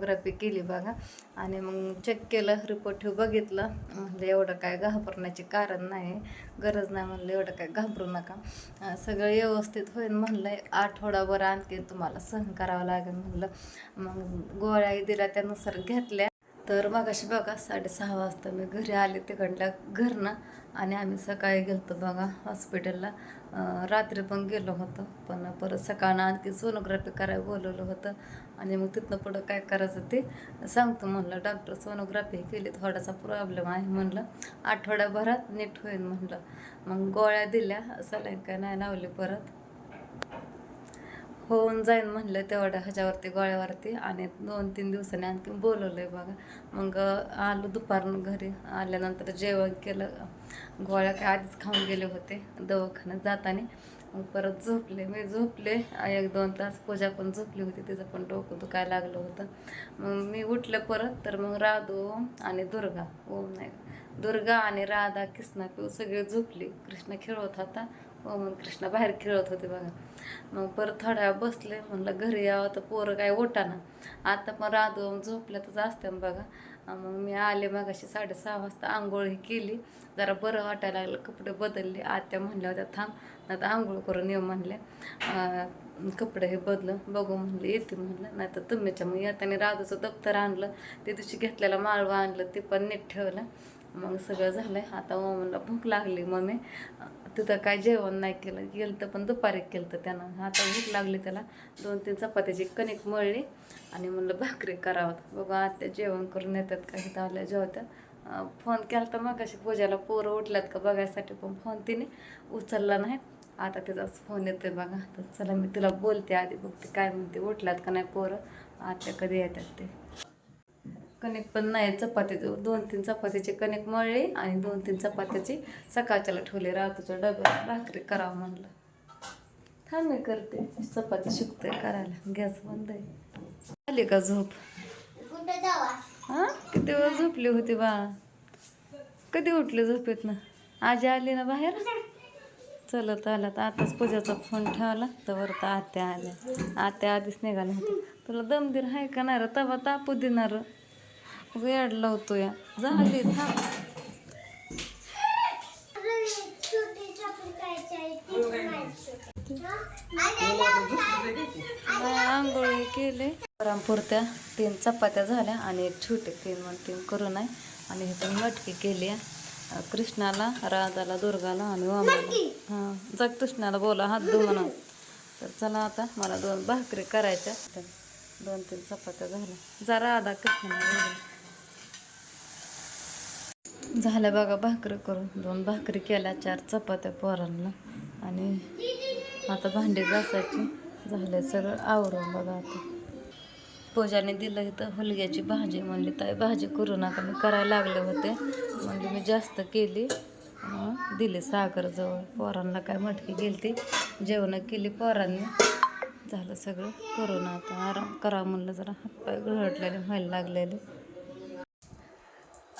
Sonography केली बघा. आणि मग चेक केलं रिपोर्ट ठेव बघितलं. म्हणलं एवढं काय घाबरण्याचे कारण नाही. गरज नाही म्हणलं एवढं काय घाबरू नका. सगळं व्यवस्थित होईल म्हणलं. आठवडाभर आणखी तुम्हाला सहन करावं लागेल म्हणलं. मग गोळ्याही दिल्या त्यानुसार घेतल्या. तर मगाशी बघा साडेसहा वाजता मी घरी आले तिकडल्या घरनं आणि आम्ही सकाळी गेलतो बघा हॉस्पिटलला रात्री पण गेलो होतो पण परत सकाळनं आणखी सोनोग्राफी करायला बोलवलं होतं. आणि मग तिथनं पुढं काय करायचं ते सांगतो म्हणलं. डॉक्टर सोनोग्राफी केली थोडासा प्रॉब्लेम आहे म्हणलं. आठवड्याभरात नीट होईल म्हणलं. मग गोळ्या दिल्या सलाईन काय नाही लावली परत. होऊन जाईन म्हणलं तेवढ्या ह्याच्यावरती गोळ्यावरती. आणि दोन तीन दिवसांनी आणखी बोलवलं आहे बघा. मग आलो दुपारनं घरी. आल्यानंतर जेवण केलं. गोळ्या काय आधीच खाऊन गेले होते दवाखान्यात जाताना. मग परत झोपले. मी झोपले. एक दोन तास पूजा पण झोपली होती. तिचं पण डोकं दुखायला लागलं होतं. मग मी उठले परत. तर मग राधू आणि दुर्गा ओम नाही दुर्गा आणि राधा कृष्णा पिऊ सगळे झोपली. कृष्ण खेळत होता. ओम कृष्णा बाहेर खेळत होते बघा. मग परत थोड्या वेळ बसले म्हणलं घरी यावं तर पोरं काय ओटाना आता पण राधू झोपल्यातच असते बघा. मग मी आले मगाशी साडेसहा वाजता आंघोळ ही केली. जरा बरं वाटायला लागलं कपडे बदलले. आत्या म्हणल्या होत्या थांब नाही तर आंघोळ करून येऊ म्हणले कपडे हे बदलं. बघू म्हणले येते म्हणलं. नाही तर तुम्हीच्या मग येताना राधूचं दप्तर आणलं. ते दिवशी घेतलेलं माळवं आणलं ते पण नीट ठेवलं. मग सगळं झालं आता म्हणलं भूक लागली मग मी तिथं काय जेवण नाही केलं गेलं तर पण दुपारी केलं तर त्यानं. आता भूक लागली त्याला. दोन तीन चपात्याची कणिक मळली आणि म्हणलं भाकरी करावं. बघा आत्या जेवण करून येतात का? इथं आल्या जेवत्या. फोन केला तर मग अशी पूजाला पोरं उठल्यात का बघायसाठी पण फोन तिने उचलला नाही. आता तिचाच फोन येतोय बघा. तर चला मी तुला बोलते आधी बघते काय म्हणते. उठल्यात का नाही पोरं? आत्या कधी येतात ते? कणिक पण नाही चपातीचं दोन तीन चपातीचे कणिक मळले आणि दोन तीन चपात्याची सकाळच्याला ठेवले रात्रीच्या डब्यात भाकरी करावं म्हणलं. थांब मी करते चपाती शिकतोय करायला गॅस बंद आहे. आली का झोप? हा? किती वेळ झोपली होती बा? कधी उठली झोपेत ना आजी आली ना बाहेर? चलत आला तर आताच पूजाचा फोन ठेवला तर तर आत्या आल्या. आत्या आधीच निघाल्या होत्या. तुला दमदीर आहे का नाही रे? तवा तापू देणार. वेळ लावतो या झाली थांब. आंघोळी केले. पुरत्या तीन चपात्या झाल्या आणि एक छोटे तीन म्हण तीन करून आहे. आणि हे पण मटकी केली आहे. कृष्णाला राधाला दुर्गाला आणि वामाला. हां जा कृष्णाला बोला हात धु म्हणा तर चला आता मला दोन भाकरी करायच्या. दोन तीन चपात्या झाल्या. जा राधा कृष्णाला. झालं बघा भाकरी करून. दोन भाकरी केल्या चार चपात्या पोरांना. आणि आता भांडी घासायची. झालं सगळं आवरून बघा आता. पूजाने दिलं इथं हुलग्याची भाजी. म्हणली ताई भाजी करू नका. मी करायला लागले होते. म्हणजे मी जास्त केली. दिली सागरजवळ पोरांना काय मटकी गेली ती जेवणं केली पोरांनी. झालं सगळं. करून आता. आराम करा म्हणलं जरा. हातपाय गळटलेले व्हायला लागलेले.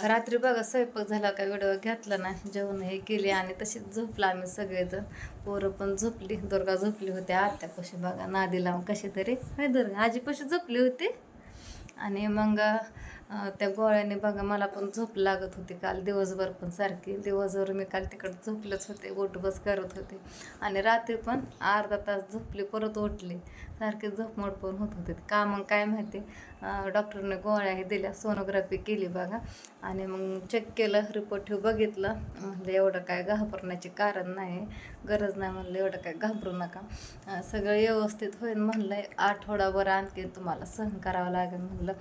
रात्री बघा स्वयंपाक झाला का व्हिडिओ घेतला नाही. जेवण हे केले आणि तशीच झोपला आम्ही सगळेजण. पोरं पण झोपली दुर्गा झोपली होती आत्या कशी बघा नादीला कशी तरी. दुर्गा आजी कशी झोपली होती. आणि मग त्या गोळ्याने बघा मला पण झोप लागत होती काल. दिवसभर पण सारखी. दिवसभर मी काल तिकडे झोपलेच होते उठ बस करत होते. आणि रात्री पण अर्धा तास झोपले परत उठली. सारखी झोपमोड पण होत होते. का मग काय माहिती? डॉक्टरने गोळ्या हे दिल्या सोनोग्राफी केली बघा. आणि मग चेक केलं रिपोर्ट ठेव बघितलं. म्हणलं एवढं काय घाबरण्याचे कारण नाही गरज नाही म्हणलं एवढं काय घाबरू नका. सगळं व्यवस्थित होईल म्हणलं आठवडाभर आणखी तुम्हाला सहन करावं लागेल म्हणलं.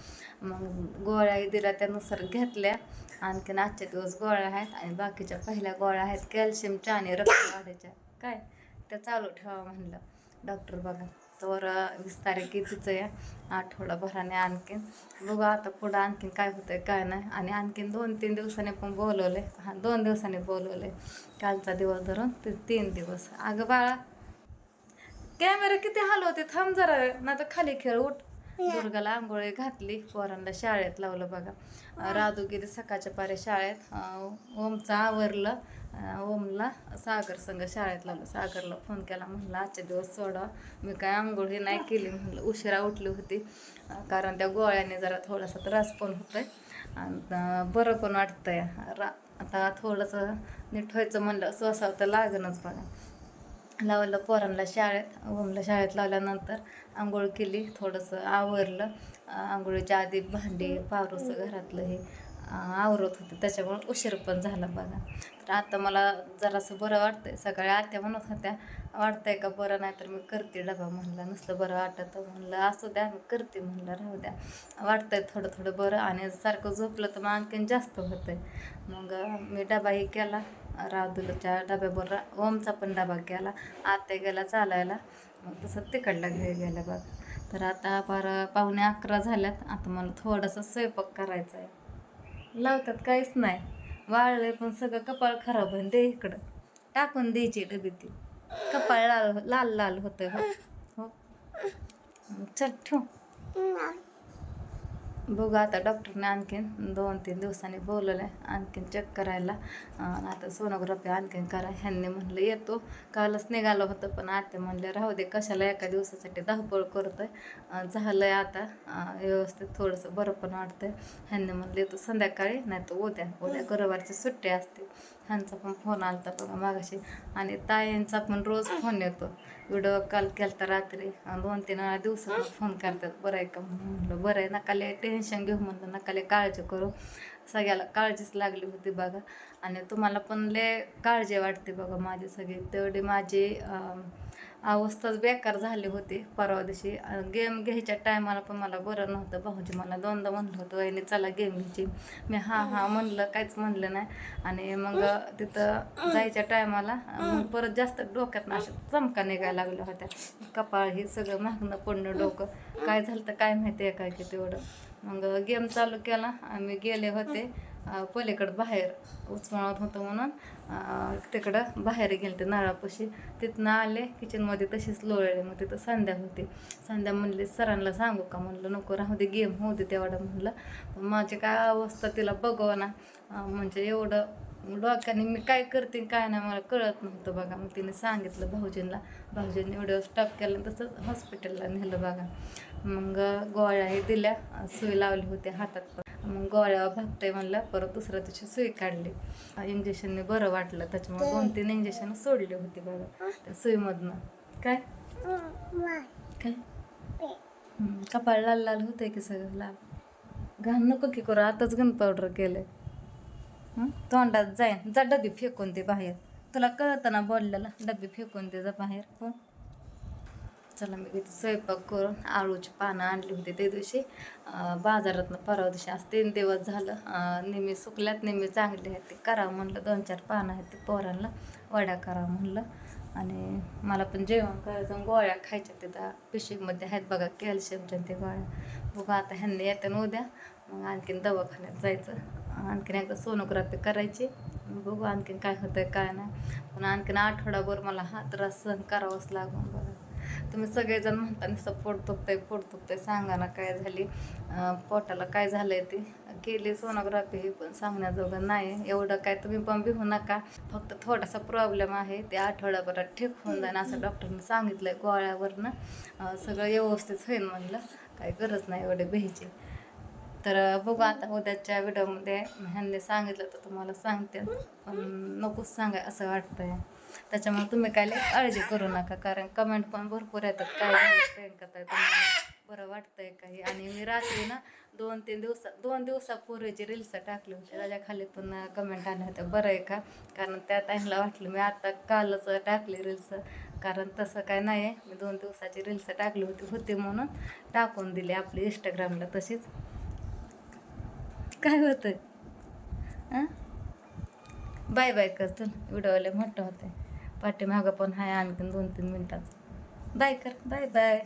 मग गोळ्या दिल्या त्यानुसार घेतल्या. आणखीन आजचे दिवस गोळ्या आहेत आणि बाकीच्या पहिल्या गोळ्या आहेत कॅल्शियमच्या आणि रक्तवाढीच्या. काय? त्या चालू ठेवा म्हणलं. डॉक्टर बघा. तर वीस तारीख तिचं या आठवडाभराने आणखीन. बघू आता पुढं आणखीन काय होतं आहे काय नाही. आणि आणखीन दोन तीन दिवसांनी पण बोलवले हां दोन दिवसांनी बोलवले कालचा दिवस धरून ते तीन दिवस. अगं बाळा कॅमेरा किती हलवते थांब जरा. वेळ नाही तर खाली खेळ उठ. दुर्गाला आंघोळी घातली पोरांना शाळेत लावलं बघा. राधू गेली सकाळच्या पारे शाळेत. ओमचं आवरलं. ओमला सागर संग शाळेत लावलं. सागरला फोन केला म्हणलं आजचे दिवस सोडा. मी काय आंघोळी नाही केली. म्हणलं उशिरा उठली होती. कारण त्या गोळ्याने जरा थोडासा त्रास पण होतोय. आणि बरं पण वाटतंय. रा आता थोडंसं नीट व्हायचं म्हणलं स्वसाव तर लागणच बघा. लावलं पोरांना शाळेत ओमला शाळेत लावल्यानंतर आंघोळ केली थोडंसं आवरलं. आंघोळीच्या आधी भांडी पावरूचं घरातलं हे आवरत होते. त्याच्यामुळे उशीर पण झाला बघा. तर आता मला जरासं बरं वाटतंय. सकाळी आत्या म्हणत होत्या वाटतंय का बरं नाही तर मी करते डबा म्हणलं. नसलं बरं वाटत म्हणलं. असू द्या मी करते म्हणलं. राहू द्या. वाटतंय थोडं थोडं बरं. आणि सारखं झोपलं तर मग आणखीन जास्त होतंय. मग मी डबाही केला. राधूच्या रा ओमचा पण डबा गेला आत्या गेला चालायला. मग तसं तिकडला घे गेला बघ. तर आता फार पाहुणे अकरा झाल्यात. आता मला थोडासा स्वयंपाक करायचा आहे. लावतात काहीच नाही. वाळले पण सगळं कपाळ खराब होईल दे इकडं. टाकून द्यायची डबी ती. कपाळ लाल लाल लाल होतं हो हो. चल ठेव. बघू आता डॉक्टरने आणखीन दोन तीन दिवसांनी बोलवलं आहे आणखीन चेक करायला. आता सोनोग्राफी आणखीन करा. ह्यांनी म्हणलं येतो. कालच निघालं होतं पण आता म्हणलं राहू दे कशाला एका दिवसासाठी धावपळ करतो आहे झालं झालंय आता व्यवस्थित थोडंसं बरं पण वाटतंय. ह्यांनी म्हणलं येतो संध्याकाळी नाही तर उद्या उद्या गुरुवारची सुट्टी असते. ह्यांचा पण फोन आलता बघा मागाशी. आणि ताईंचा पण रोज फोन येतो. व्हिडिओ कॉल केलता रात्री. दोन तीन वेळा दिवसात फोन करतात. बरं आहे का म्हणून म्हणलं बरं आहे नका लय टेन्शन घेऊ म्हणलं नका लय काळजी करू. सगळ्याला काळजीच लागली होती बघा. आणि तुम्हाला पण लय काळजी वाटते बघा माझी सगळी. तेवढी माझी अवस्थाच बेकार झाली होती. परवा दिवशी गेम घ्यायच्या टायमाला पण मला बरं नव्हतं. भाऊजी मला दोनदा म्हणलं होतं वहिनी चला गेम घ्यायची. मी हां हां म्हणलं काहीच म्हणलं नाही. आणि मग तिथं जायच्या टायमाला मग परत जास्त डोक्यात अशा चमका निघायला लागल्या होत्या. कपाळ हे सगळं मागणं पडणं डोकं. काय झालं तर काय माहिती आहे काय की तेवढं. मग गेम चालू केला. आम्ही गेले होते. पलीकडं बाहेर उचमळत होतं म्हणून तिकडं बाहेर गेले ते नारळापाशी तिथनं आले किचनमध्ये तशीच लोळले. मग तिथं संध्या होती. संध्या म्हणले सरांना सांगू का? म्हणलं नको राहू दे गेम होऊ दे तेवढं. म्हणलं माझी काय अवस्था तिला बघवा ना. म्हणजे एवढं डोक्याने मी काय करते काय नाही मला कळत नव्हतं बघा. मग तिने सांगितलं भाऊजींना. भाऊजींनी एवढं स्टॉप केलं तसंच हॉस्पिटलला नेलं बघा. मग गोळ्याही दिल्या सुई लावली होती हातात. पण मग गोळ्या भागतंय म्हणलं परत दुसऱ्या दिवशी सुई काढली. इंजेक्शनने बरं वाटलं त्याच्यामुळे दोन तीन इंजेक्शन सोडली होती बघा त्या सुईमधनं. काय? काय? कपाळ लाल लाल होतंय की सगळं लाल? घाण नको की करू आताच गन पावडर केलंय? तोंडात जाईन. जा डबी फेकून दे बाहेर. तुला कळतं ना बोललेला डबी फेकून दे जा बाहेर. हो चला मी तिथे स्वयंपाक करून आळूची पानं आणली होती त्या दिवशी. बाजारातनं परवा दिवशी आज तीन दिवस झालं. नेहमी सुकल्यात नेहमी चांगले आहेत. ते करावं म्हणलं दोन चार पानं आहेत ते पोरांना वड्या करावं म्हणलं. आणि मला पण जेवण करायचं गोळ्या खायच्या तिथं पिशवीमध्ये आहेत बघा कॅल्शियमच्या ते गोळ्या. बघा आता ह्यांनी येते ना उद्या. मग आणखीन दवाखान्यात जायचं. आणखीन एकदा सोनोग्राफी करायची. बघू आणखीन काय होतं काय नाही. पण आणखीन आठवडाभर मला हा त्रास सहन करावाच लागून बघा. तुम्ही सगळेजण म्हणता नुसतं पोट दुखतंय पोट दुखतंय सांगा ना काय झाली? पोटाला काय झालंय ते? केली सोनोग्राफी ही पण सांगण्याजोगं नाही. एवढं काय तुम्ही पण भिवू नका. फक्त थोडासा प्रॉब्लेम आहे ते आठवड्याभरात ठीक होऊन जाईन असं डॉक्टरने सांगितलंय गोळ्यावरनं. अं, सगळं व्यवस्थित होईल म्हणलं. काही गरज नाही एवढे भ्यायची तर बघू आता उद्याच्या व्हिडिओमध्ये ह्यांनी सांगितलं तर तुम्हाला सांगते. पण नकोच सांगाय असं वाटतंय. त्याच्यामुळे तुम्ही काय काळजी करू नका कारण कमेंट पण भरपूर येतात. काय प्रियंका ताई तुम्हाला बरं वाटतंय काही आणि मी रात्री ना दोन तीन दिवसा दोन दिवसापूर्वीची रील्स टाकली होती. त्याच्याखाली पण कमेंट आल्या होत्या. बरं आहे का? कारण त्या टाईमला वाटलं मी आता कालच टाकली रील्स कारण तसं काय नाही आहे. मी दोन दिवसाची रील्स टाकली होती होती म्हणून टाकून दिली आपली इंस्टाग्रामला तशीच. काय होतं हां बाय बाय कर चल व्हिडिओला मोठं होते पाठीमागं पण आहे आणखीन दोन तीन मिनटाचं. बाय कर. Bye bye.